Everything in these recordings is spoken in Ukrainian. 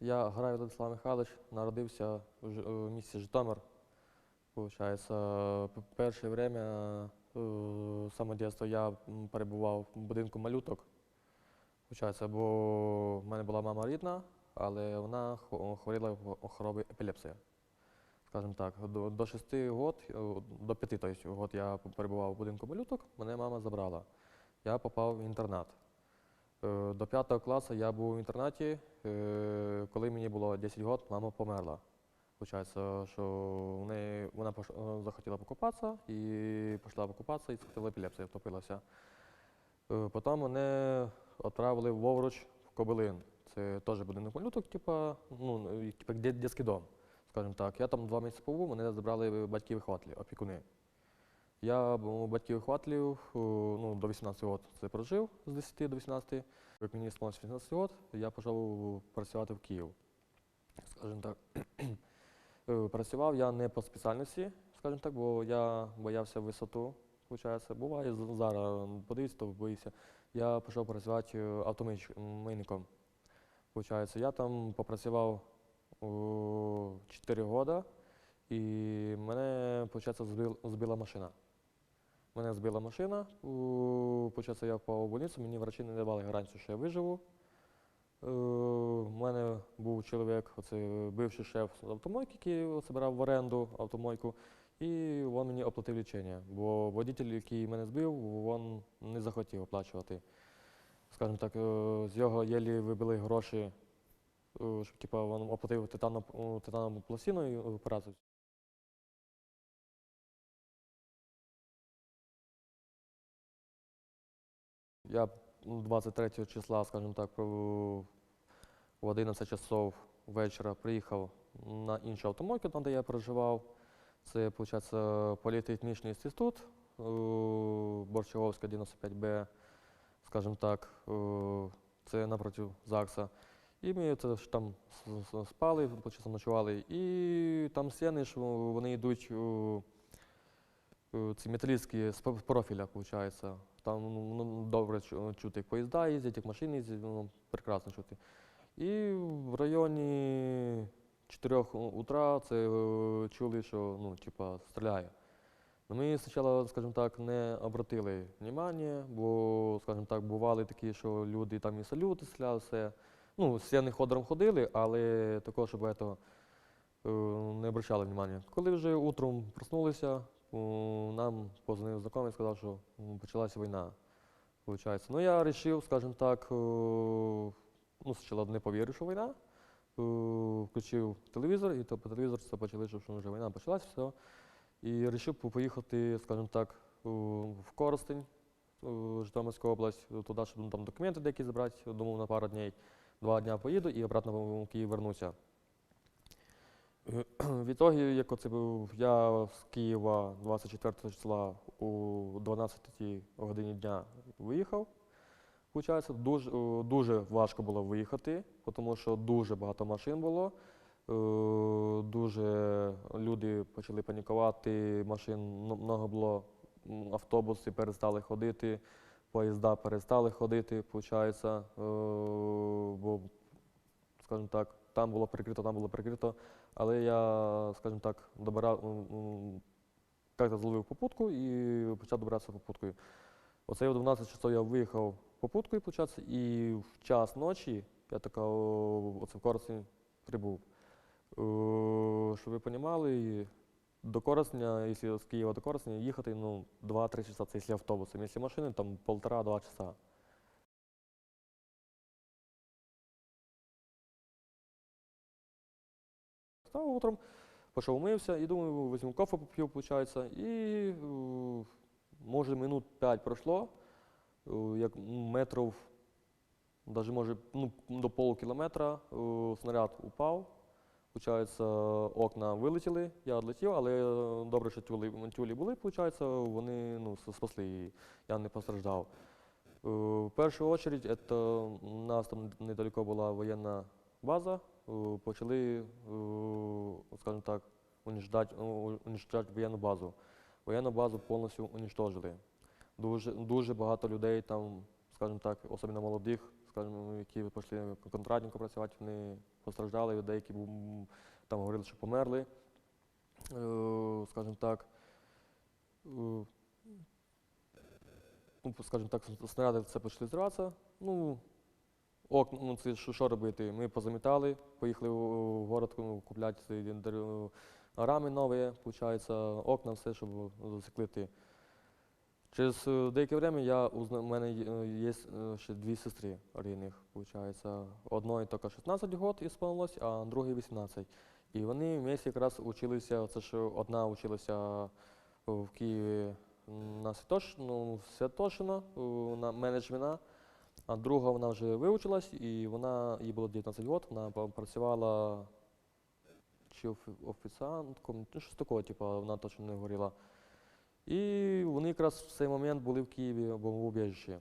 Я Грай Владислав Михайлович, народився в місті Житомир. Получається, перше время, е, саме дитинство я перебував в будинку малюток. Получається, бо в мене була мама рідна, але вона хворіла в хворобі епілепсія. Скажімо так, до, до 6 год, е, до 5 тобто, год я перебував в будинку малюток, мене мама забрала. Я попав в інтернат. Е, До 5 класу я був в інтернаті. Е, Коли мені було 10 років, мама померла. Получається, що вона е, захотіла покупатися і пішла покупатися і схватила епілепсія, втопилася. Потім мене відправили в Овруч в Кобилин. Це теж будинок малюток, типа, ну, дитячий дом, скажімо так. Я там два місяці побув, мене забрали батьки вихователі, опікуни. Я батьків вихователів ну, до 18 років це прожив з 10 до 18. Як мені сповнилося 18 років, я пішов працювати в Київ. Скажімо так. Е, Працював я не по спеціальності, скажімо так, бо я боявся висоту. Получається, буває зараз, подивіться, то боїся. Я пішов працювати е, автомийником. Получається, я там попрацював 4 роки, і мене, збил, збила машина. Мене збила машина, получається, я впав у больницю, мені врачі не давали гарантію, що я виживу. Е, У мене був чоловік, оце бивший шеф з автомойки, який збирав в оренду автомойку, і він мені оплатив лічення, бо водитель, який мене збив, він не захотів оплачувати. Скажімо так, е, з його єлі вибили гроші, е, щоб типу, він оплатив титану, титанову пластину і операцію. Я 23 числа, скажімо так, в 11 часов вечора приїхав на іншу автомойку, там, де я проживав. Це, виходить, політехнічний інститут, е, Борщаговська 95Б, скажімо так, е, це напроти ЗАГСа. І ми це ж там спали, ночували. І там стіни вони йдуть ці металістські з профіля, виходить. Там ну, ну, добре чути, як поїзда їздять, як машини їздять, ну, прекрасно чути. І в районі 4 утра це е, чули, що ну, типа, стріляє. Ну, ми спочатку, скажімо так, не обратили внимання, бо, скажімо так, бували такі, що люди там і салюти стріляли, все. Ну, стіни ходором ходили, але такого, щоб этого, е, не обращали внимання. Коли вже утром проснулися, нам позвонив знайомий і сказав, що почалася війна. Получається. Ну, я вирішив, скажімо так, е, ну, спочатку не повірив, що війна. Е, Включив телевізор, і то по телевізору все почали, що вже війна почалась, все. І вирішив поїхати, скажімо так, в Коростень, у Житомирську область, туди, щоб ну, там документи деякі забрати, думав на пару днів. Два дня поїду і обратно в Київ вернуся. Е, В ітогі, як оце був, я з Києва 24 числа у 12 годині дня виїхав. Получається, дуже, е, дуже важко було виїхати, тому що дуже багато машин було. Е, Дуже люди почали панікувати, машин много було, автобуси перестали ходити, поїзда перестали ходити, виходить, бо, скажімо так, там було прикрито, там було прикрито. Але я, скажімо так, добирав, як-то зловив попутку і почав добиратися попуткою. Оце в 12 часов я виїхав попуткою, виходить, і в час ночі я така, оце в Коростені прибув. Е, Щоб ви розуміли, до Коростеня, якщо з Києва до Коростеня їхати, ну, 2-3 часа, це якщо автобусом. Якщо машини, там полтора-два часа. Утром, пішов умився і думаю, візьму кофе поп'ю, виходить. І е, може минут 5 пройшло, е, як метрів, навіть може ну, до полукілометра е, снаряд упав. Получається, окна вилетіли, я відлетів, але добре, що тюлі, тюлі були, получається, вони ну, спасли її, я не постраждав. Е, В першу чергу, у нас там недалеко була воєнна база, е, почали, е, скажімо так, уничтожати, уничтожати воєнну базу. Воєнну базу повністю уничтожили. Дуже, дуже багато людей там, скажімо так, особливо молодих, скажімо, які пішли контрактником працювати, вони постраждали, деякі там говорили, що померли, е, скажімо так. Е, Ну, скажімо так, снаряди це почали зриватися. Ну, ок, ну це що, що робити? Ми позамітали, поїхали у город ну, купляти рами нові, виходить, окна, все, щоб засеклити. Через е, деяке время я узна... у мене є- е, е, ще дві сестри рідних, виходить. Одної тільки 16 років ісполнилось, а другій 18. І вони вместе якраз училися, це що одна училася в Києві на ну, Святошина, е, на менеджмента, а друга вона вже вивчилась, і вона, їй було 19 років, вона працювала чи офіціантком, ну, щось такого, типу, вона точно не говорила. І вони якраз в цей момент були в Києві в убіжищі.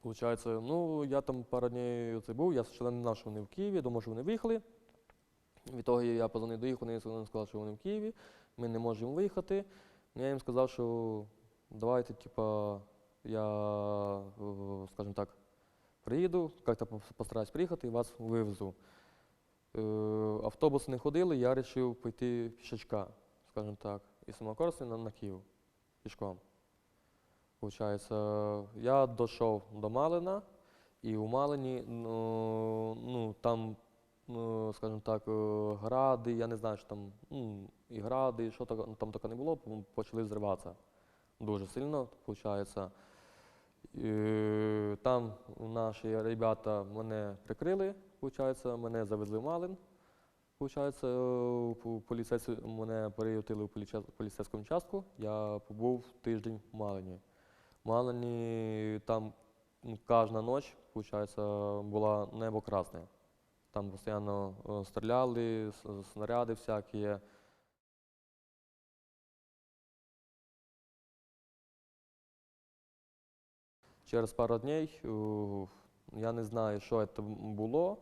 Получається, ну, я там пару днів це був, я спочатку не знав, що вони в Києві, думав, що вони виїхали. Відтоді я позвонив до їх, вони сказали, що вони в Києві, ми не можемо виїхати. Ну, Я їм сказав, що давайте, типа, я, е, скажімо так, приїду, як-то постараюсь приїхати і вас вивезу. Е, Автобуси не ходили, я вирішив піти пішечка, скажімо так, із Самокорсу на, на Київ пішком. Получається, я дійшов до Малина, і у Малині, ну, ну там, ну, скажімо так, е, гради, я не знаю, що там, ну, і гради, і що там таке не було, почали зриватися дуже сильно, виходить. Там наші ребята мене прикрили, виходить, мене завезли в Малин. Получається, е, по- поліцейські мене переютили в поліцейському частку. Я побув тиждень в Малині. В Малині там ну, кожна ніч, виходить, була небо красне. Там постійно е, стріляли, снаряди всякі. Через пару днів, е, я не знаю, що це було.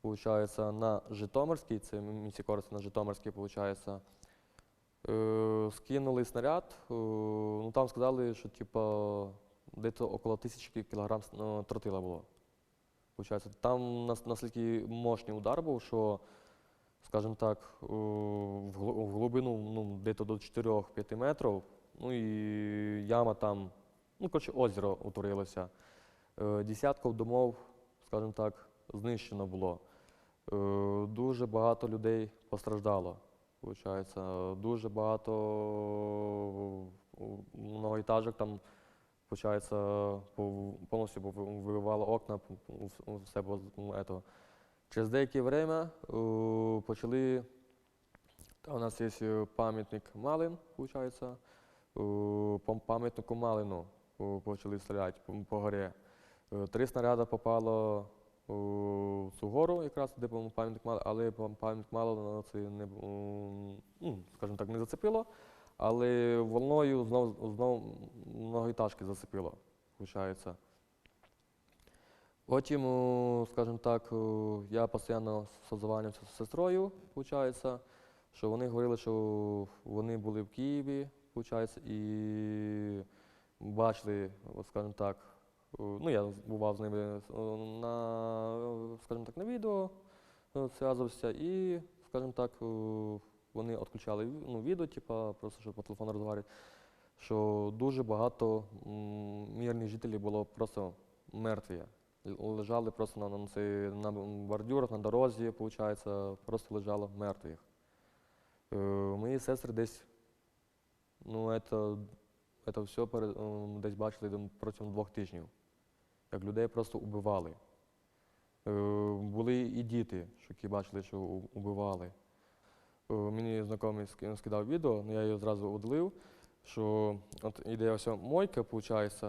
Получається, на Житомирській, це місті Коростень на Житомирській, получається, е, скинули снаряд. е, ну, там сказали, що типа, десь около тисячі кілограм ну, тротила було. Получається, там нас- настільки мощний удар був, що, скажімо так, в глибину ну, десь до 4-5 метрів, ну і яма там, ну, коротше, озеро утворилося. Е, Десятків домов, скажімо так, знищено було. Е, Дуже багато людей постраждало. Получається, дуже багато е, многоетажок там, пов- повністю пов- вибивало окна, все було. Через деяке время почали, у нас є пам'ятник Малин, е, пам'ятнику Малину почали стріляти по, по горі. Е, Три снаряди попало у цю гору, якраз де пам'ятник мало, але пам'ятник мало це не ну, скажімо так, не зацепило, але волною знов, знов многоетажки зацепило, виходить. Потім, скажімо так, я постійно созванився з сестрою, виходить, що вони говорили, що вони були в Києві, виходить, і бачили, скажімо так, ну я бував з ними на, скажімо так, на відео, е, зв'язувався, і, скажімо так, вони відключали ну, відео, типа, просто щоб по телефону розмовляти, що дуже багато мирних жителів було просто мертві. Лежали просто на, на, на бордюрах, на дорозі, виходить, просто лежало мертвих. Е, мої сестри десь, ну, це, це все ем, десь бачили протягом двох тижнів, як людей просто убивали. Е, були і діти, які бачили, що убивали. Е, мені знайомий скидав відео, ну, я його зразу удалив, що от іде ось мойка, виходить,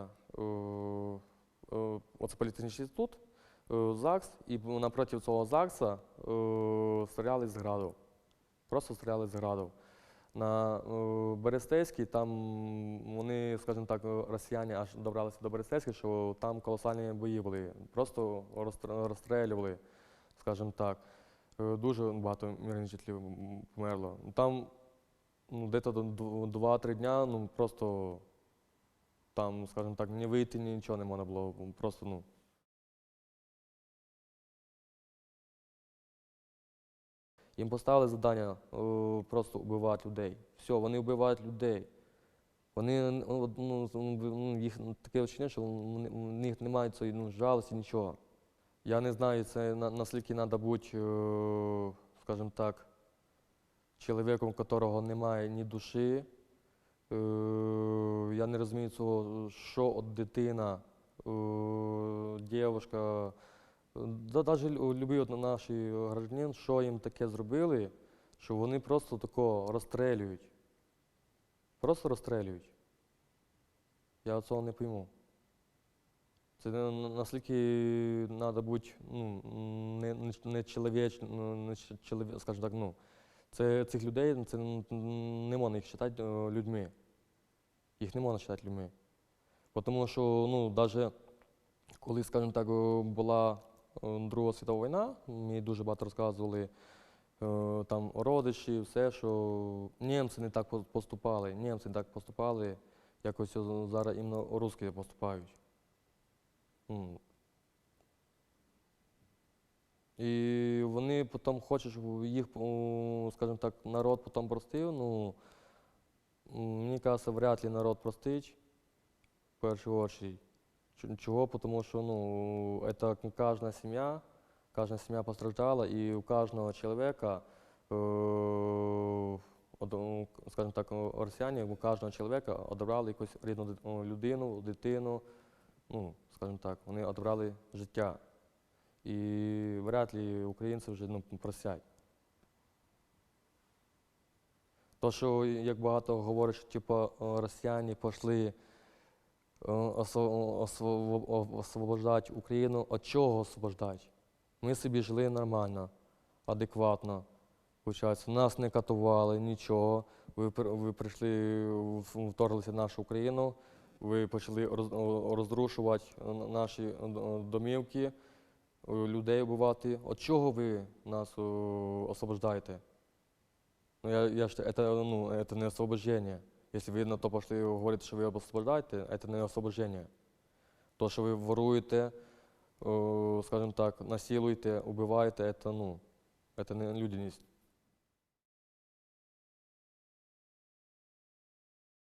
оце політехнічний інститут, е, ЗАГС, і напроти цього ЗАГСа е, стріляли з граду. Просто стріляли з граду. На е, Берестейській там вони, скажімо так, росіяни аж добралися до Берестейської, що там колосальні бої були. Просто розстр- розстрелювали, скажімо так. Е, Дуже багато мирних жителів померло. Там ну, десь до 2-3 дня, ну просто там, скажімо так, не вийти, нічого не можна було. Просто ну, Їм поставили завдання е, просто вбивати людей. Все, вони вбивають людей. Вони ну, ну, ну, ну, їх таке відчуття, що в них немає цієї ну, жалості, нічого. Я не знаю, це наскільки треба бути, е, скажімо так, чоловіком, у якого немає ні душі. Е, Я не розумію цього, що от дитина, дівчинка, да, навіть любий от наш гражданин, що їм таке зробили, що вони просто тако розстрелюють. Просто розстрелюють. Я цього не пойму. Це на- на- наскільки треба бути ну, не, не, не чоловіч, ну, не ч- скажімо так, ну, це, цих людей це не можна їх вважати е, людьми. Їх не можна вважати людьми. Тому що, ну, навіть коли, скажімо так, е, була Друга світова війна, мені дуже багато розказували е, там родичі, все, що німці не так поступали, німці не так поступали, якось зараз іменно русські поступають. І вони потім хочуть, щоб їх, скажімо так, народ потім простив. Ну, мені кажеться, вряд ли народ простить в першу чергу. Чого? Тому що ну, це кожна сім'я, кожна сім'я постраждала, і у кожного чоловіка, е, од- скажімо так, росіяни, у кожного чоловіка одобрали якусь рідну людину, дитину, ну, скажімо так, вони одобрали життя. І вряд ли українці вже ну, просять. То, що як багато говорять, що типу, росіяни пішли освобождати Україну. От чого освобождати? Ми собі жили нормально, адекватно. Нас не катували, нічого. Ви, прийшли, вторглися в нашу Україну, ви почали розрушувати е, наші е, домівки, е, людей вбивати. От чого ви нас е, освобождаєте? Ну, я, ж, это, ну, не освобождение. Если вы на то пошли и говорите, что вы освобождаете, это не освобождение. То, що ви воруєте, е, скажімо так, насилуєте, убиваєте, это, ну, это не людяність.